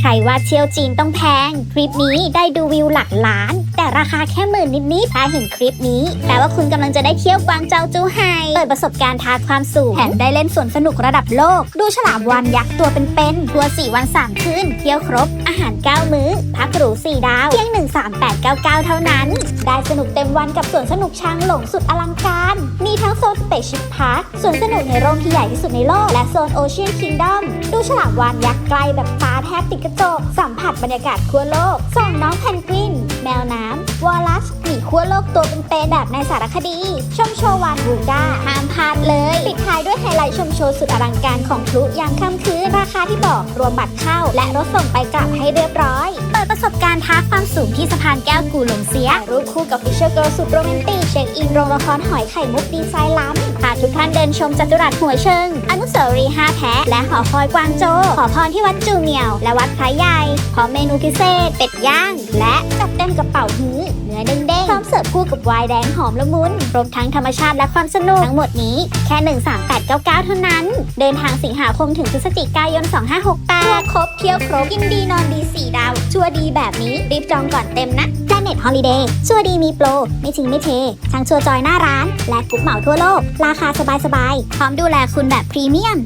ใครว่าเที่ยวจีนต้องแพง คลิปนี้ได้ดูวิวหลักล้าน แต่ราคาแค่หมื่นนิดๆถ้าเห็นคลิปนี้แปลว่าคุณกำลังจะได้เที่ยวกวางเจาจูไห่เปิดประสบการณ์ท้าความสูงแถมได้เล่นสวนสนุกระดับโลก ดูฉลามวานยักษ์ตัวเป็นๆทัวร์4วัน3คืนเที่ยวครบ อาหาร 9 มื้อ พักหรู4ดาวเพียง 13899 เท่านั้น ได้สนุกเต็มวันกับสวนสนุกช้างหลงสุดอลังการ มีทั้งโซนสเปซชิพพาร์คสวนสนุกในร่มที่ใหญ่ที่สุดในโลกและโซนโอเชียนคิงดอมดูฉลามวานยักษ์ไกลแบบ แทบติดกระจก สัมผัสบรรยากาศขั้วโลก ส่องน้องแพนกวิน แมวน้ำ วอลลัสหมีขั้วโลกตัวเป็นๆแบบในสารคดี ชมโชว์วานบูก้าห้ามพลาด ชมโชว์สุดอลังการของพลุยามค่ำคืนราคาที่บอกรวมบัตรเข้า และรถส่งไปกลับให้เรียบร้อย เปิดประสบการณ์ท้าความสูงที่สะพานแก้วกูหลงเสีย รูปคู่กับฟิชเชอร์เกิร์ลสุดโรแมนติกเช็คอินโรงละครหอยไข่มุกดีไซน์ล้ำพาทุกท่านเดินชมจัตุรัสหัวเชิง อนุสาวรีย์ห้าแพะและหอคอยกวางโจขอพรที่วัดจูเหมียว และวัดพระใหญ่พร้อมเมนูพิเศษ เป็ดย่าง และจัดเต็มกระเป๋าฮื้อเนื้อเด้ง คู่กับไวน์แดงหอมละมุนรวมทั้งธรรมชาติและความสนุกทั้งหมดนี้แค่ 13899 เท่านั้น เดินทางสิงหาคมถึงพฤศจิกายน 2568ทัวครบเที่ยวครบกินดีนอนดี4ดาวชัวดีแบบนี้รีบจองก่อนเต็มนะ Planet Holiday ชัวดีมีโปร ไม่ทิ้งไม่เททั้งชัวจอยหน้าร้าน และกรุ๊ปเหมาทั่วโลก ราคาสบายๆพร้อมดูแลคุณแบบพรีเมียม